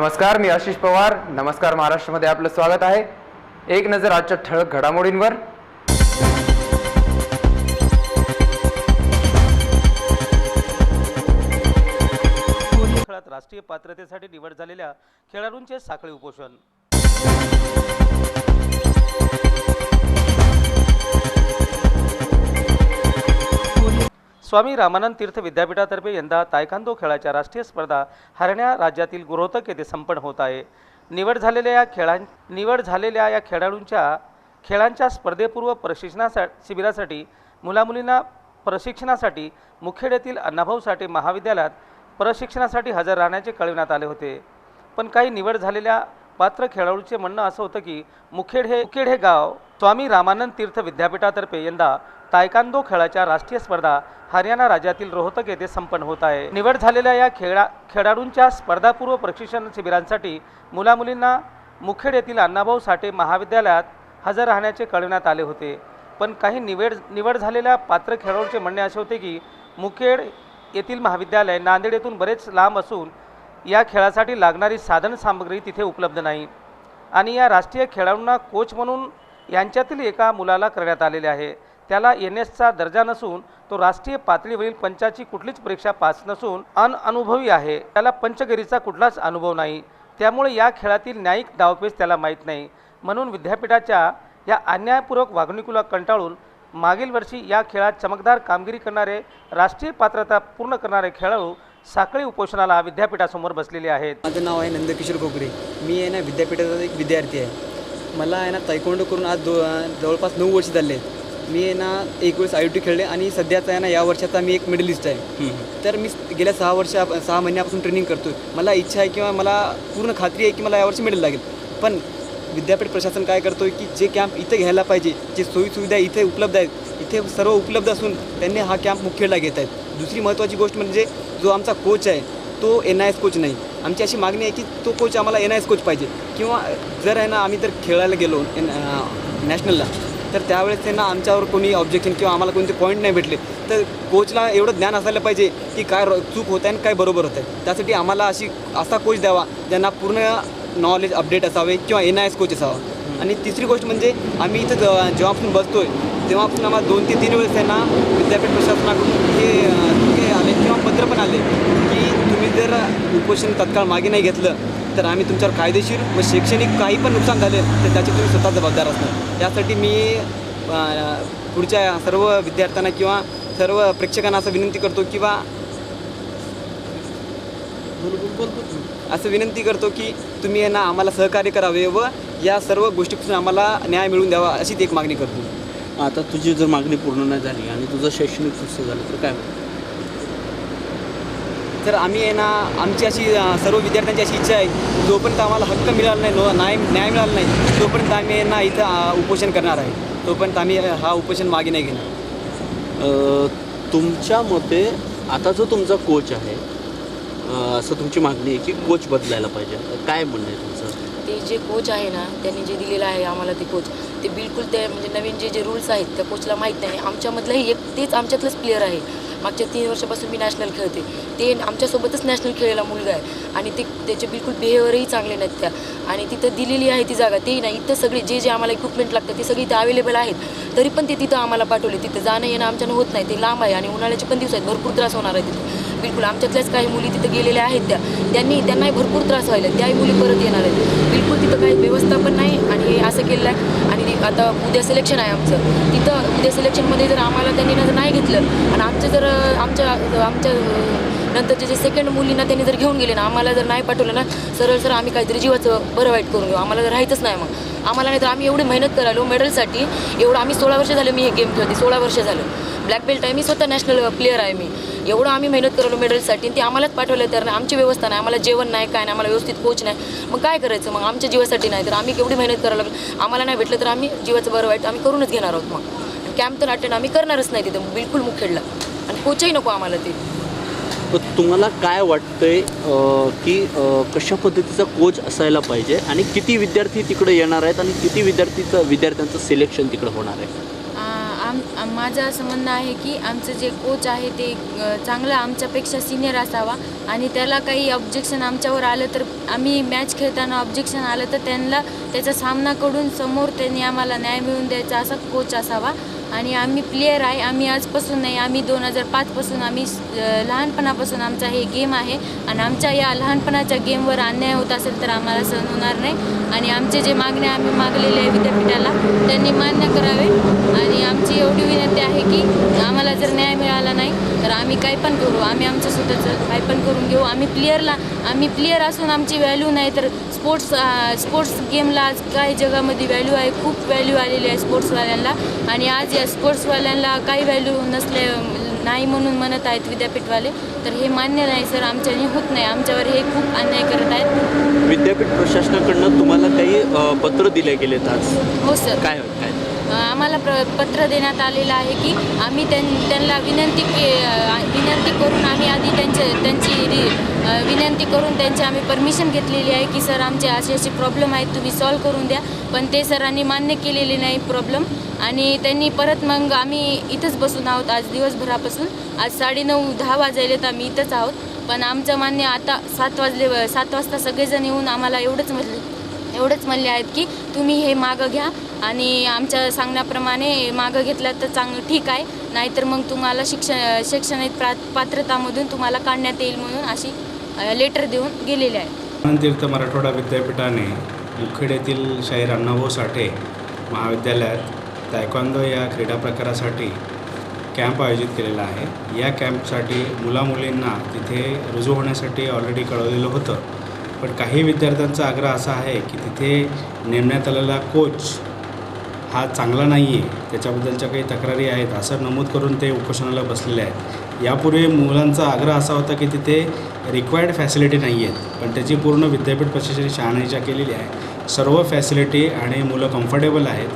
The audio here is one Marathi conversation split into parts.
नमस्कार मी आशिष पवार. नमस्कार महाराष्ट्रामध्ये आपलं स्वागत आहे. एक नजर आजच्या ठळक घडामोडींवर. खेळात राष्ट्रीय पात्रतेसाठी निवड झालेल्या खेळाडूंचे साखळी उपोषण. स्वामी रामानंद तीर्थ विद्यापीठातर्फे यंदा तायकांदो खेळाच्या राष्ट्रीय स्पर्धा हरण्या राज्यातील गुरोहतक येथे संपन्न होत आहे. निवड झालेल्या या खेळां निवड झालेल्या या खेळाडूंच्या खेळांच्या स्पर्धेपूर्व प्रशिक्षणासा शिबिरासाठी मुलामुलींना प्रशिक्षणासाठी मुखेड येथील अण्णाभाऊ साठे महाविद्यालयात प्रशिक्षणासाठी हजर राहण्याचे कळविण्यात आले होते. पण काही निवड झालेल्या पात्र खेळाडूचे म्हणणं असं होतं की मुखेड हे मुखेड हे गाव स्वामी रामानंद तीर्थ विद्यापीठातर्फे यंदा तायकांदो खेळाच्या राष्ट्रीय स्पर्धा हरियाणा राज्यातील रोहतक येथे संपन्न होत आहे. निवड झालेल्या या खेळा खेळाडूंच्या स्पर्धापूर्व प्रशिक्षण शिबिरांसाठी मुलामुलींना मुखेड येथील अण्णाभाऊ साठे महाविद्यालयात हजर राहण्याचे कळविण्यात आले होते. पण काही निवड निवड झालेल्या पात्र खेळाडूंचे म्हणणे असे होते की मुखेड येथील महाविद्यालय नांदेड येथून बरेच लांब असून या खेळासाठी लागणारी साधन सामग्री तिथे उपलब्ध नाही. आणि या राष्ट्रीय खेळाडूंना कोच म्हणून यांच्यातील एका मुलाला करण्यात आलेले आहे. त्याला एन एसचा दर्जा नसून तो राष्ट्रीय पातळीवरील पंचाची कुठलीच परीक्षा पास नसून अनअनुभवी आहे. त्याला पंचगरीचा कुठलाच अनुभव नाही. त्यामुळे या खेळातील न्यायिक डावपेच त्याला माहीत नाही. म्हणून विद्यापीठाच्या या अन्यायपूर्वक वागणुकीला कंटाळून मागील वर्षी या खेळात चमकदार कामगिरी करणारे राष्ट्रीय पात्रता पूर्ण करणारे खेळाडू साखळी उपोषणाला विद्यापीठासमोर बसलेले आहेत. माझं नाव आहे नंदकिशोर कोकरे मी आहे ना विद्यापीठाचा एक विद्यार्थी आहे. मला आहे ना तायकोंडो करून आज जवळपास नऊ वर्ष झाले. मी आहे ना एक वेळेस आय टी खेळले आणि सध्याचा आहे ना या वर्षाचा मी एक मेडलिस्ट आहे. तर मी गेल्या सहा वर्षा सहा महिन्यापासून ट्रेनिंग करतो मला इच्छा आहे किंवा मला पूर्ण खात्री आहे की मला यावर्षी मेडल लागेल. पण विद्यापीठ प्रशासन काय करतो की जे कॅम्प इथे घ्यायला पाहिजे जे सोयीसुविधा इथे उपलब्ध आहेत इथे सर्व उपलब्ध असून त्यांनी हा कॅम्प मुखेडला घेत आहेत. दुसरी महत्त्वाची गोष्ट म्हणजे जो आमचा कोच आहे तो एन आय एस कोच नाही. आमची अशी मागणी आहे की तो कोच आम्हाला एन आय एस कोच पाहिजे. किंवा जर आहे ना आम्ही जर खेळायला गेलो एन नॅशनलला तर त्यावेळेस त्यांना आमच्यावर कोणी ऑब्जेक्शन किंवा आम्हाला कोणते पॉईंट नाही भेटले. तर कोचला एवढं ज्ञान असायला पाहिजे की काय र- चूक होत आहे आणि काय बरोबर होत आहे. त्यासाठी आम्हाला अशी असा कोच द्यावा ज्यांना पूर्ण नॉलेज अपडेट असावे किंवा एन आय एस कोच असावा. आणि तिसरी गोष्ट म्हणजे आम्ही इथं ज- जेव्हापासून बसतोय तेव्हापासून आम्हाला दोन ते तीन वेळेस त्यांना विद्यापीठ प्रशासनाकडून हे हे आले किंवा पत्र पण आले की तुम्ही जर उपोषण तत्काळ मागे नाही घेतलं तर आम्ही तुमच्यावर कायदेशीर व शैक्षणिक काही पण नुकसान झाले तर त्याचे तुम्ही स्वतः जबाबदार असणार त्यासाठी मी पुढच्या सर्व विद्यार्थ्यांना किंवा सर्व प्रेक्षकांना असं विनंती करतो किंवा असं विनंती करतो की तुम्ही यांना आम्हाला सहकार्य करावे व या सर्व गोष्टीपासून आम्हाला न्याय मिळवून द्यावा अशीच एक मागणी करतो आता तुझी जर मागणी पूर्ण नाही झाली आणि तुझं शैक्षणिक सुस्त झालं तर काय होईल? तर आम्ही आहे ना आमची अशी सर्व विद्यार्थ्यांची अशी इच्छा आहे जोपर्यंत आम्हाला हक्क मिळाला नाही नो न्याय न्याय मिळाला नाही तोपर्यंत आम्ही यांना इथं अं, उपोषण करणार आहे. तोपर्यंत आम्ही हा उपोषण मागे नाही घेणार. अ, तुमच्या मते आता जो तुमचा कोच आहे अ, असं तुमची मागणी आहे की कोच बदलायला पाहिजे. काय म्हणणं आहे तुमचं? ते जे कोच आहे ना त्यांनी जे दिलेलं आहे आम्हाला ते कोच ते बिलकुल ते म्हणजे नवीन जे जे रूल्स आहेत त्या कोचला माहीत नाही. आमच्यामधलंही एक तेच आमच्यातलंच प्लेअर आहे. मागच्या तीन वर्षापासून मी नॅशनल खेळते. ते आमच्यासोबतच नॅशनल खेळलेला मुलगा आहे. आणि ते त्याचे बिलकुल बिहेवियरही चांगले नाहीत त्या. आणि तिथं दिलेली आहे ती जागा. तेही नाही. इथं सगळे जे जे आम्हाला इक्विपमेंट लागतं ते सगळी इथं अवेलेबल आहेत. तरी पण ते तिथं आम्हाला पाठवले. तिथं जाणं येणं आमच्यानं होत नाही. ते लांब आहे आणि उन्हाळ्याचे पण दिवस आहेत. भरपूर त्रास होणार आहे तिथे. बिलकुल आमच्यातल्याच काही मुली तिथं गेलेल्या आहेत त्या. त्यांनी त्यांनाही भरपूर त्रास व्हायला. त्याही मुली परत येणार आहेत. बिलकुल तिथं काही व्यवस्था पण नाही आणि हे असं केलेलं आहे. आणि आता उद्या सिलेक्शन आहे आमचं. तिथं उद्या सिलेक्शनमध्ये जर आम्हाला त्यांनी ना जर नाही घेतलं आणि आमचं जर आमच्या आमच्या नंतरचे जे सेकंड मुलींना त्यांनी जर घेऊन गेले ना आम्हाला जर नाही पाठवलं ना सरळ सरळ आम्ही काहीतरी जीवाचं बरं वाईट करून घेऊ. आम्हाला जर राहायचंच नाही मग. आम्हाला नाही तर आम्ही एवढी मेहनत करालो मेडलसाठी. एवढं आम्ही सोळा वर्ष झालं मी हे गेम खेळते सोळा वर्ष झालं. ब्लॅक बेल्ट आहे मी स्वतः नॅशनल प्लेअर आहे मी. एवढं आम्ही मेहनत करालो मेडलसाठी आणि ते आम्हालाच पाठवलं तर आमची व्यवस्था नाही आम्हाला जेवण नाही काय नाही आम्हाला व्यवस्थित कोच नाही. मग काय करायचं मग? आमच्या जीवासाठी नाही तर आम्ही केवढी मेहनत करायला लागलो. आम्हाला नाही भेटलं तर आम्ही जीवाचं बरं वाईट आम्ही करूनच घेणार आहोत मग. कॅम्प तर अटेंड आम्ही करणारच नाही तिथं बिलकुल मुखेडला. आणि कोचही नको आम्हाला ते. तर तुम्हाला काय वाटतंय की कशा पद्धतीचा कोच असायला पाहिजे आणि किती विद्यार्थी तिकडे येणार आहेत आणि किती विद्यार्थीचं विद्यार्थ्यांचं सिलेक्शन तिकडे होणार आहे? आम माझं असं म्हणणं आहे की आमचं जे कोच आहे ते चांगलं आमच्यापेक्षा सिनियर असावा आणि त्याला काही ऑब्जेक्शन आमच्यावर आलं तर आम्ही मॅच खेळताना ऑब्जेक्शन आलं तर त्यांना त्याचा सामना करून समोर त्यांनी आम्हाला न्याय मिळवून द्यायचा असा कोच असावा. आणि आम्ही प्लेयर आहे. आम्ही आजपासून नाही आम्ही दोन हजार पाचपासून आम्ही लहानपणापासून आमचा हे गेम आहे. आणि आमच्या या लहानपणाच्या गेमवर अन्याय होत असेल तर आम्हाला सहन होणार नाही. आणि आमचे जे मागण्या आम्ही मागलेले आहे विद्यापीठाला त्यांनी मान्य करावे. आणि आमची एवढी विनंती आहे की आम्हाला जर न्याय मिळाला नाही तर आम्ही काय पण करू. आम्ही आमचं स्वतःचं काय पण करून घेऊ. आम्ही प्लेयरला आम्ही प्लेयर असून आमची व्हॅल्यू नाही तर स्पोर्ट्स स्पोर्ट्स गेमला आज काही जगामध्ये व्हॅल्यू आहे खूप व्हॅल्यू आलेली आहे स्पोर्ट्सवाल्यांना आणि आज या स्पोर्ट्सवाल्यांना काही व्हॅल्यू नसले नाही म्हणून म्हणत आहेत विद्यापीठवाले. तर हे मान्य नाही सर आमच्याने होत नाही. आमच्यावर हे खूप अन्याय करत आहेत. विद्यापीठ प्रशासनाकडनं तुम्हाला काही पत्र दिले गेलेत आज? हो सर काय काय? आम्हाला प्र पत्र देण्यात आलेलं आहे की आम्ही त्यां त्यांना विनंती के विनंती करून आम्ही आधी त्यांचे त्यांची रि विनंती करून त्यांची आम्ही परमिशन घेतलेली आहे की सर आमचे असे असे प्रॉब्लेम आहेत तुम्ही सॉल्व करून द्या. पण ते सरांनी मान्य केलेले नाही प्रॉब्लेम आणि त्यांनी परत मग आम्ही इथंच बसून आहोत आज दिवसभरापासून. आज साडेनऊ दहा वाजायलेत आम्ही इथंच आहोत. पण आमचं मान्य आता सात वाजले सात वाजता सगळेजण येऊन आम्हाला एवढंच म्हटलं. एवढंच म्हणले आहेत की तुम्ही हे मागं घ्या आणि आमच्या सांगण्याप्रमाणे मागं घेतलं तर चांगलं ठीक आहे. नाहीतर मग तुम्हाला शिक्षण शैक्षणिक प्रा पात्रतामधून तुम्हाला काढण्यात येईल म्हणून अशी लेटर देऊन गेलेले आहे तीर्थ मराठवाडा विद्यापीठाने मुखेड येथील शाहीर अण्णाभाऊ साठे महाविद्यालयात तायक्वांदो या क्रीडा प्रकारासाठी कॅम्प आयोजित केलेला आहे. या कॅम्पसाठी मुलामुलींना तिथे रुजू होण्यासाठी ऑलरेडी कळवलेलं होतं. पण काही विद्यार्थ्यांचा आग्रह असा आहे की तिथे नेमण्यात आलेला कोच हा चांगला नाही आहे त्याच्याबद्दलच्या काही तक्रारी आहेत असं नमूद करून ते उपोषणाला बसलेले आहेत. यापूर्वी मुलांचा आग्रह असा होता की तिथे रिक्वायर्ड फॅसिलिटी नाही आहेत पण त्याची पूर्ण विद्यापीठ प्रशासनाने शहानिशा केलेली आहे. सर्व फॅसिलिटी आणि मुलं कम्फर्टेबल आहेत.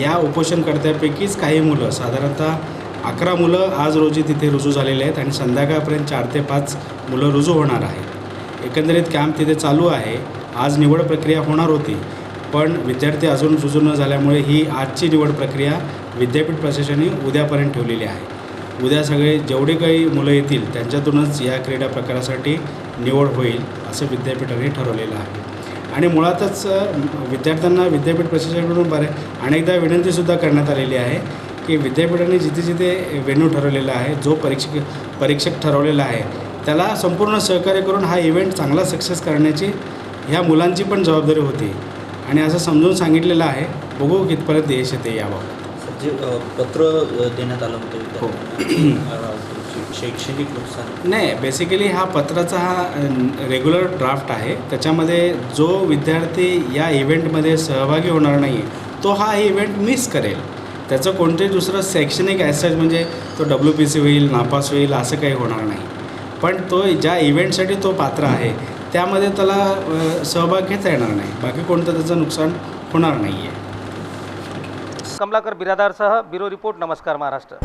या उपोषणकर्त्यापैकीच काही मुलं साधारणतः अकरा मुलं आज रोजी तिथे रुजू झालेले आहेत आणि संध्याकाळपर्यंत चार ते पाच मुलं रुजू होणार आहेत. एकंदरीत कॅम्प तिथे चालू आहे. आज निवड प्रक्रिया होणार होती. पण विद्यार्थी अजून सुजून न झाल्यामुळे ही आजची निवड प्रक्रिया विद्यापीठ प्रशासनाने उद्यापर्यंत ठेवलेली आहे. उद्या सगळे जेवढे काही मुलं येतील त्यांच्यातूनच या क्रीडा प्रकारासाठी निवड होईल असं विद्यापीठाने ठरवलेलं आहे. आणि मुळातच विद्यार्थ्यांना विद्यापीठ प्रशासनाकडून बरे अनेकदा विनंतीसुद्धा करण्यात आलेली आहे की विद्यापीठाने जिथे जिथे वेन्यू ठरवलेला आहे जो परीक्षक परीक्षक ठरवलेला आहे त्याला संपूर्ण सहकार्य करून हा इव्हेंट चांगला सक्सेस करण्याची ह्या मुलांची पण जबाबदारी होती. आणि असं समजून सांगितलेलं आहे. बघू कितपर्यंत यश येते याबाबत. जे पत्र देण्यात आलं होतं हो. शैक्षणिक नुकसान. नाही बेसिकली हा पत्राचा हा रेग्युलर ड्राफ्ट आहे. त्याच्यामध्ये जो विद्यार्थी या इव्हेंटमध्ये सहभागी होणार नाही तो हा इव्हेंट मिस करेल. त्याचं कोणतंही दुसरं शैक्षणिक ॲसेज म्हणजे तो डब्ल्यू पी सी होईल नापास होईल असं काही होणार नाही. पण तो ज्या इव्हेंटसाठी तो पात्र आहे त्यामध्ये त्याला सहभाग घेता येणार नाही. बाकी कोणतं त्याचं नुकसान होणार नाही आहे कमलाकर बिरादारसह ब्युरो रिपोर्ट नमस्कार महाराष्ट्र.